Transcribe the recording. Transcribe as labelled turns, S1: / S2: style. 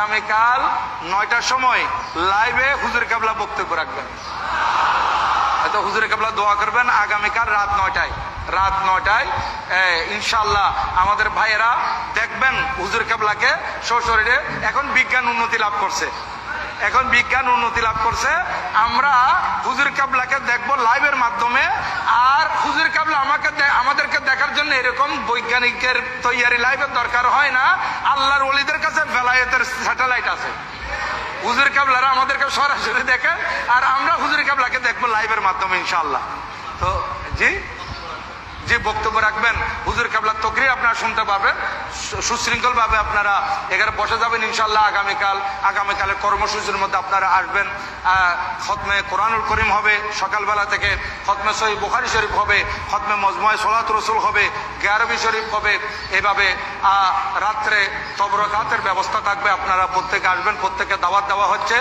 S1: আগামীকাল নয়টার সময় লাইভে হুজুর কাবলা বক্তব্য রাখবেন। হয়তো হুজুর কাবলা দোয়া করবেন আগামীকাল রাত নয়টায়। রাত নয়টায় ইনশাল্লাহ আমাদের ভাইয়েরা দেখবেন হুজুর কাবলাকে সশরীরে এখন বিজ্ঞান উন্নতি লাভ করছে। এখন বিজ্ঞান উন্নতি লাভ করছে। আমরা হুজুর কাবলাকে দেখব লাইভের মাধ্যমে। আর হুজুর কাবলা আমাকে আমাদেরকে দেখার জন্য এরকম বৈজ্ঞানিকের তৈয়ারি লাইভের দরকার হয় না। আল্লাহর ওলিদের কাছে স্যাটেলাইট আছে। হুজুর কাবলারা আমাদেরকে সরাসরি দেখে, আর আমরা হুজুর কাবলাকে দেখব লাইভের মাধ্যমে ইনশাল্লাহ তো, জি? যে বক্তব্য রাখবেন, হুজুর কাবলার তকরি আপনারা শুনতে পাবেন। সুশৃঙ্খল ভাবে আপনারা এখানে বসে যাবেন ইনশাল্লাহ আগামীকাল। আগামীকালের কর্মসূচির মধ্যে আপনারা আসবেন। খতমে কোরআনুল করিম হবে, সকালবেলা থেকে খতমে সহি বুখারি শরীফ হবে, খতমে মজময় সোলাত রসুল হবে, গ্যারবি শরীফ হবে। এভাবে রাত্রে তবরকাতের ব্যবস্থা থাকবে, আপনারা প্রত্যেকে আসবেন, প্রত্যেকে দাওয়াত দেওয়া হচ্ছে।